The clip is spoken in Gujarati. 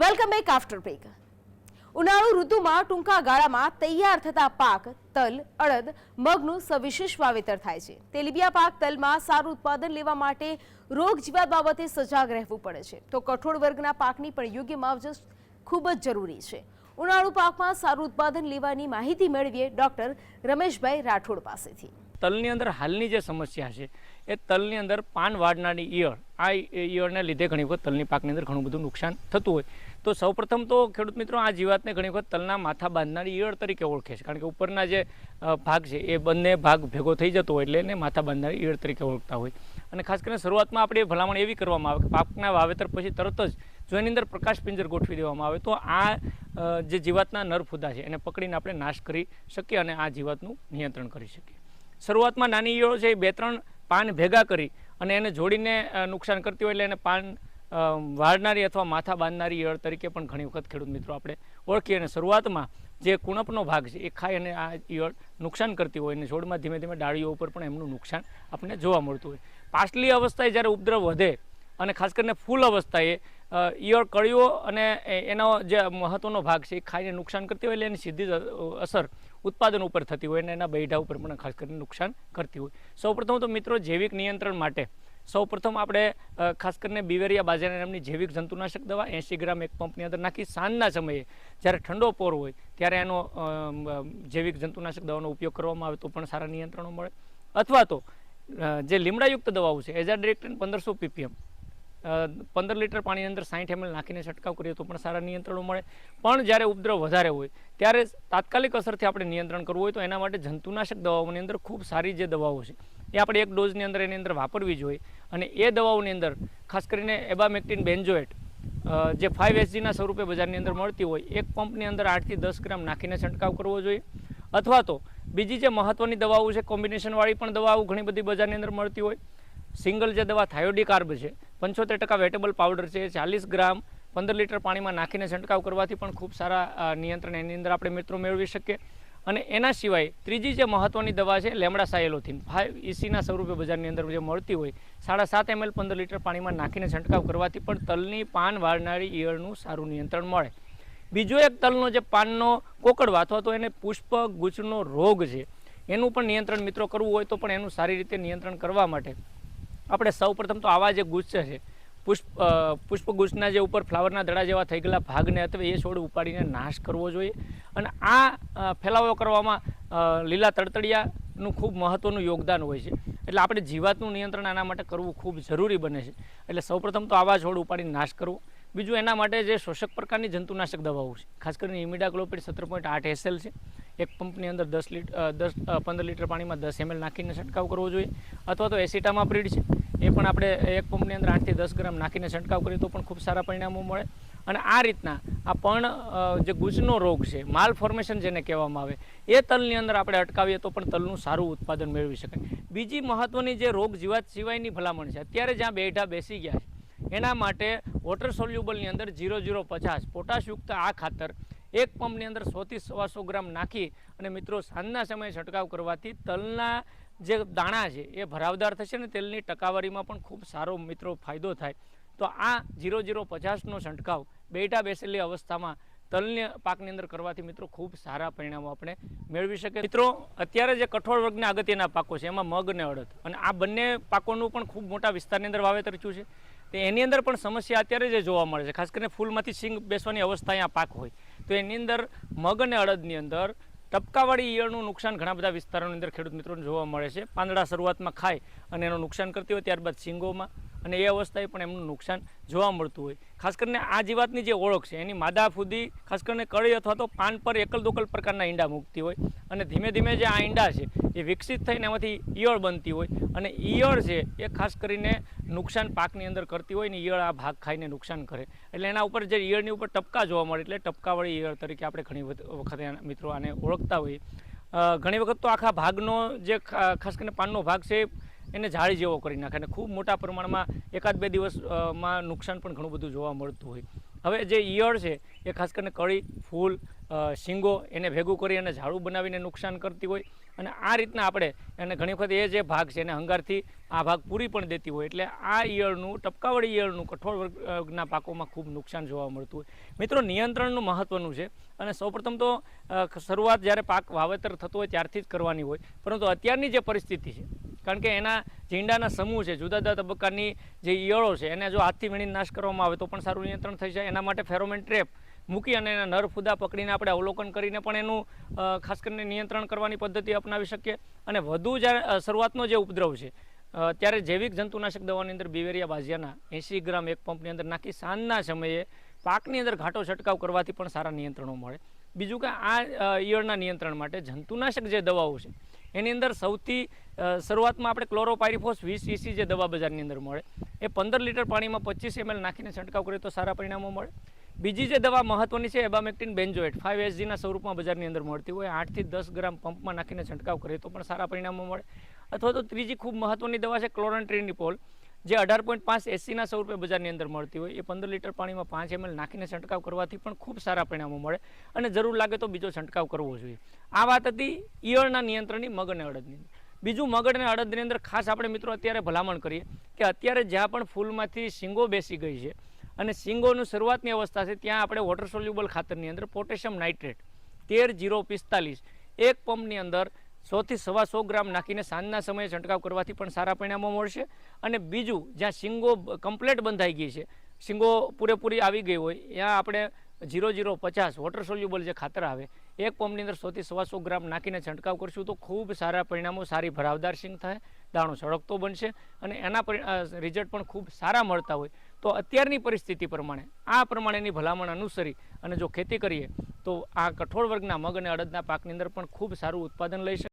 વેલકમ બેક આફ્ટર બ્રેક ઉનાળુ ઋતુમાં ટૂંકા ગાળામાં તૈયાર થતા પાક, તલ, અડદ, મગનું સવિશેષ વાવેતર થાય છે. તેલીબિયા પાક તલમાં સારું ઉત્પાદન લેવા માટે રોગ જીવાત બાબતે સજાગ રહેવું પડે છે. તો કઠોળ વર્ગના પાકની પણ યોગ્ય માવજત ખૂબ જ જરૂરી છે. ઉનાળુ પાકમાં સારું ઉત્પાદન લેવાની માહિતી મેળવીએ ડોક્ટર રમેશભાઈ રાઠોડ પાસેથી. તલની અંદર હાલની જે સમસ્યા છે, એ તલની અંદર પાન વાળનારી ઈયળ આ ઈયળને લીધે ઘણી વખત તલની પાકની અંદર ઘણું બધું નુકસાન થતું હોય. તો સૌપ્રથમ તો ખેડૂત મિત્રો, આ જીવાતને ઘણી વખત તલના માથા બાંધનારી ઈયળ તરીકે ઓળખે છે. કારણ કે ઉપરના જે ભાગ છે, એ બંને ભાગ ભેગો થઈ જતો હોય એટલે એને માથા બાંધનારી ઈયળ તરીકે ઓળખતા હોય. અને ખાસ કરીને શરૂઆતમાં આપણે ભલામણ એવી કરવામાં આવે કે પાકના વાવેતર પછી તરત જ જો એની અંદર પ્રકાશ પિંજર ગોઠવી દેવામાં આવે, તો આ જે જીવાતના નરફુદા છે, એને પકડીને આપણે નાશ કરી શકીએ અને આ જીવાતનું નિયંત્રણ કરી શકીએ. શરૂઆતમાં નાની ઈયળો છે, એ બે ત્રણ પાન ભેગા કરી અને એને જોડીને નુકસાન કરતી હોય એટલે એને પાન વાળનારી અથવા માથા બાંધનારી ઈયળ તરીકે પણ ઘણી વખત ખેડૂત મિત્રો આપણે ઓળખીએ અને શરૂઆતમાં જે કુણપનો ભાગ છે, એ ખાઈ અને આ ઈયળ નુકસાન કરતી હોય અને છોડમાં ધીમે ધીમે ડાળીઓ ઉપર પણ એમનું નુકસાન આપણને જોવા મળતું હોય. પાછલી અવસ્થાએ જ્યારે ઉપદ્રવ વધે અને ખાસ કરીને ફૂલ અવસ્થાએ ઈયળ કળીઓ અને એનો જે મહત્ત્વનો ભાગ છે, એ ખાઈને નુકસાન કરતી હોય એટલે એની સીધી અસર ઉત્પાદન ઉપર થતી હોય અને એના બૈઢા ઉપર પણ ખાસ કરીને નુકસાન કરતી હોય. સૌપ્રથમ તો મિત્રો જૈવિક નિયંત્રણ માટે. સૌપ્રથમ આપણે ખાસ કરીને બિવેરિયા બાજરા નામની જૈવિક જંતુનાશક દવા એંસી ગ્રામ એક પંપની અંદર નાખી સાંજના સમયે જ્યારે ઠંડો પોર હોય ત્યારે એનો જૈવિક જંતુનાશક દવાનો ઉપયોગ કરવામાં આવે તો પણ સારા નિયંત્રણો મળે. અથવા તો જે લીમડાયુક્ત દવાઓ છે, એઝાડિરેક્ટિન પંદરસો પીપીએમ પંદર લીટર પાણીની અંદર સાઠ એમએલ નાખીને છંટકાવ કરીએ તો પણ સારા નિયંત્રણો મળે. પણ જ્યારે ઉપદ્રવ વધારે હોય, ત્યારે તાત્કાલિક અસરથી આપણે નિયંત્રણ કરવું હોય તો એના માટે જંતુનાશક દવાઓની અંદર ખૂબ સારી જે દવાઓ છે, એ આપણે એક ડોઝની અંદર એની અંદર વાપરવી જોઈએ. અને એ દવાઓની અંદર, ખાસ કરીને એબામેક્ટિન બેન્જોએટ જે ફાઇવ એસજીના સ્વરૂપે બજારની અંદર મળતી હોય, એક પંપની અંદર આઠથી દસ ગ્રામ નાખીને છંટકાવ કરવો જોઈએ. અથવા તો બીજી જે મહત્ત્વની દવાઓ છે, કોમ્બિનેશનવાળી પણ દવાઓ ઘણી બધી બજારની અંદર મળતી હોય. સિંગલ જે દવા થાયોડી કાર્બ છે પંચોતેર ટકા વેટેબલ પાવડર છે, ચાલીસ ગ્રામ પંદર લીટર પાણીમાં નાખીને છંટકાવ કરવાથી પણ ખૂબ સારા નિયંત્રણ એની અંદર આપણે મિત્રો મેળવી શકીએ. અને એના સિવાય ત્રીજી જે મહત્ત્વની દવા છે, લેમડા સાયલોથીન. ફાઇવ ઇસીના સ્વરૂપે બજારની અંદર જે મળતી હોય, સાડા સાત એમએલ પંદર લીટર પાણીમાં નાખીને છંટકાવ કરવાથી પણ તલની પાન વાળનારી ઈયળનું સારું નિયંત્રણ મળે. બીજો એક તલનો જે પાનનો કોકડવા અથવા તો એને પુષ્પ ગુચ્છનો રોગ છે, એનું પણ નિયંત્રણ મિત્રો કરવું હોય તો પણ એનું સારી રીતે નિયંત્રણ કરવા માટે. આપણે સૌ પ્રથમ તો આવા જે ગુચ્છ છે, પુષ્પ પુષ્પગુચ્છના જે ઉપર ફ્લાવરના દડા જેવા થઈ ગયેલા ભાગને અથવા એ છોડ ઉપાડીને નાશ કરવો જોઈએ. અને આ ફેલાવો કરવામાં લીલા તડતડિયાનું ખૂબ મહત્ત્વનું યોગદાન હોય છે. એટલે આપણે જીવાતનું નિયંત્રણ આના માટે કરવું ખૂબ જરૂરી બને છે. એટલે સૌપ્રથમ તો આવા છોડ ઉપાડીને નાશ કરવો. બીજું એના માટે જે શોષક પ્રકારની જંતુનાશક દવાઓ છે, ખાસ કરીને ઇમિડાક્લોપિડ સત્તર પોઈન્ટ આઠ એસએલ છે. એક પંપની અંદર દસ લીટર દસ પંદર લીટર પાણીમાં દસ એમએલ નાખીને છંટકાવ કરવો જોઈએ. અથવા તો એસિટામાપ્રીડ છે. એ પણ આપણે એક પંપની અંદર આઠથી દસ ગ્રામ નાખીને છંટકાવ કરીએ તો પણ ખૂબ સારા પરિણામો મળે. અને આ રીતના આ પણ જે ગુજનો રોગ છે, માલ ફોર્મેશન જેને કહેવામાં આવે, એ તલની અંદર આપણે અટકાવીએ તો પણ તલનું સારું ઉત્પાદન મેળવી શકાય. બીજી મહત્ત્વની જે રોગ જીવાત સિવાયની ભલામણ છે, અત્યારે જ્યાં બેઠા બેસી ગયા છે, એના માટે વોટર સોલ્યુબલની અંદર જીરો જીરો પચાસ પોટાશયુક્ત આ ખાતર એક પંપની અંદર સોથી સવાસો ગ્રામ નાખી અને મિત્રો સાંજના સમયે છંટકાવ કરવાથી તલના જે દાણા છે, એ ભરાવદાર થશે ને તેલની ટકાવારીમાં પણ ખૂબ સારો મિત્રો ફાયદો થાય. તો આ જીરો જીરો પચાસનો છંટકાવ બેટા બેસેલી અવસ્થામાં તલની પાકની અંદર કરવાથી મિત્રો ખૂબ સારા પરિણામો આપણે મેળવી શકે મિત્રો, અત્યારે જે કઠોળ વર્ગના અગત્યના પાકો છે, એમાં મગ અને અડદ અને આ બંને પાકોનું પણ ખૂબ મોટા વિસ્તારની અંદર વાવેતર થયું છે. તો એની અંદર પણ સમસ્યા અત્યારે જે જોવા મળે છે, ખાસ કરીને ફૂલમાંથી સિંગ બેસવાની અવસ્થા અહીંયા પાક હોય. તો એની અંદર મગ અને અડદની અંદર ટપકાવાળી ઈયળનું નુકસાન ઘણા બધા વિસ્તારોની અંદર ખેડૂત મિત્રોને જોવા મળે છે. પાંદડા શરૂઆતમાં ખાય અને એનું નુકસાન કરતી હોય, ત્યારબાદ સિંગોમાં અને એ અવસ્થાએ પણ એમનું નુકસાન જોવા મળતું હોય. ખાસ કરીને આ જીવાતની જે ઓળખ છે, એની માદા ફૂદી, ખાસ કરીને કળી અથવા તો પાન પર એકલ દોકલ પ્રકારના ઈંડા મૂકતી હોય અને ધીમે ધીમે જે આ ઈંડા છે એ વિકસિત થઈને એમાંથી ઈયળ બનતી હોય. અને ઈયળ છે એ ખાસ કરીને નુકસાન પાકની અંદર કરતી હોય ને ઈયળ આ ભાગ ખાઈને નુકસાન કરે. એટલે એના ઉપર જે ઈયળની ઉપર ટપકા જોવા મળે, એટલે ટપકાવાળી ઈયળ તરીકે આપણે ઘણી વખત મિત્રો આને ઓળખતા હોઈએ. ઘણી વખત તો આખા ભાગનો જે ખાસ કરીને પાનનો ભાગ છે એને જાળી જેવો કરી નાખે અને ખૂબ મોટા પ્રમાણમાં એકાદ બે દિવસમાં નુકસાન પણ ઘણું બધું જોવા મળતું હોય. હવે જે ઈયળ છે એ ખાસ કરીને કળી, ફૂલ શીંગો એને ભેગું કરી અને ઝાડું બનાવીને નુકસાન કરતી હોય. અને આ રીતના આપણે એને ઘણી વખત એ જે ભાગ છે એને હંગારથી આ ભાગ પૂરી પણ દેતી હોય. એટલે આ ઈયળનું, ટપકાવાળી ઈયળનું, કઠોળ વર્ગના પાકોમાં ખૂબ નુકસાન જોવા મળતું હોય. મિત્રો, નિયંત્રણનું મહત્ત્વનું છે. અને સૌપ્રથમ તો શરૂઆત જ્યારે પાક વાવેતર થતું હોય ત્યારથી જ કરવાની હોય. પરંતુ અત્યારની જે પરિસ્થિતિ છે, કારણ કે એના ઝીંડાના સમૂહ છે, જુદા જુદા તબક્કાની જે ઈયળો છે, એને જો હાથથી વીણીને નાશ કરવામાં આવે તો પણ સારું નિયંત્રણ થઈ જાય. એના માટે ફેરોમેન ટ્રેપ મૂકી અને એના નર ફૂદા પકડીને આપણે અવલોકન કરીને પણ એનું ખાસ કરીને નિયંત્રણ કરવાની પદ્ધતિ અપનાવી શકીએ. અને વધુ જ્યારે શરૂઆતનો જે ઉપદ્રવ છે ત્યારે જૈવિક જંતુનાશક દવાની અંદર બિવેરિયા બાજિયાના એંસી ગ્રામ એક પંપની અંદર નાખી સાંજના સમયે પાકની અંદર ઘાટો છંટકાવ કરવાથી પણ સારા નિયંત્રણો મળે. બીજું કે આ ઈયળના નિયંત્રણ માટે જંતુનાશક જે દવાઓ છે, એની અંદર સૌથી શરૂઆતમાં આપણે ક્લોરોપાયરીફોસ વીસ ઈસી જે દવા બજારની અંદર મળે. એ પંદર લીટર પાણીમાં પચીસ એમએલ નાખીને છંટકાવ કરીએ તો સારા પરિણામો મળે. બીજી જે દવા મહત્વની છે, એબામેક્ટિન બેન્જોએટ ફાઇવ એસજીના સ્વરૂપમાં બજારની અંદર મળતી હોય, આઠથી દસ ગ્રામ પંપમાં નાખીને છંટકાવ કરીએ તો પણ સારા પરિણામો મળે. અથવા તો ત્રીજી ખૂબ મહત્વની દવા છે, ક્લોરન્ટ્રીનિપોલ, જે અઢાર પોઈન્ટ પાંચ એસીના સ્વરૂપે બજારની અંદર મળતી હોય. એ પંદર લીટર પાણીમાં પાંચ એમએલ નાખીને છંટકાવ કરવાથી પણ ખૂબ સારા પરિણામો મળે અને જરૂર લાગે તો બીજો છંટકાવ કરવો જોઈએ. આ વાત હતી ઈયળના નિયંત્રણની મગ અને અડદની. બીજું મગડ અને અડદની અંદર ખાસ આપણે મિત્રો અત્યારે ભલામણ કરીએ કે અત્યારે જ્યાં પણ ફૂલમાંથી શીંગો બેસી ગઈ છે અને સિંગોનું શરૂઆતની અવસ્થા છે, ત્યાં આપણે વોટર સોલ્યુબલ ખાતરની અંદર પોટેશિયમ નાઇટ્રેટ તેર જીરો પિસ્તાલીસ. એક પંપની અંદર સોથી સવા સો ગ્રામ નાખીને સાંજના સમયે છંટકાવ કરવાથી પણ સારા પરિણામો મળશે. અને બીજું, જ્યાં શીંગો કમ્પ્લેટ બંધાઈ ગઈ છે શીંગો પૂરેપૂરી આવી ગઈ હોય, ત્યાં આપણે જીરો જીરો પચાસ વોટર સોલ્યુબલ જે ખાતર આવે, એક પંપની અંદર સોથી સવા સો ગ્રામ નાખીને છંટકાવ કરશું તો ખૂબ સારા પરિણામો, સારી ભરાવદાર શીંગ થાય, દાણો સળગતો બનશે અને એના રિઝલ્ટ પણ ખૂબ સારા મળતા હોય. તો અત્યારની પરિસ્થિતિ પ્રમાણે, આ પ્રમાણેની ભલામણ અનુસરી અને જો ખેતી કરીએ, તો આ કઠોળ વર્ગના મગ અને અડદના પાકની અંદર પણ ખૂબ સારું ઉત્પાદન લઈ શકે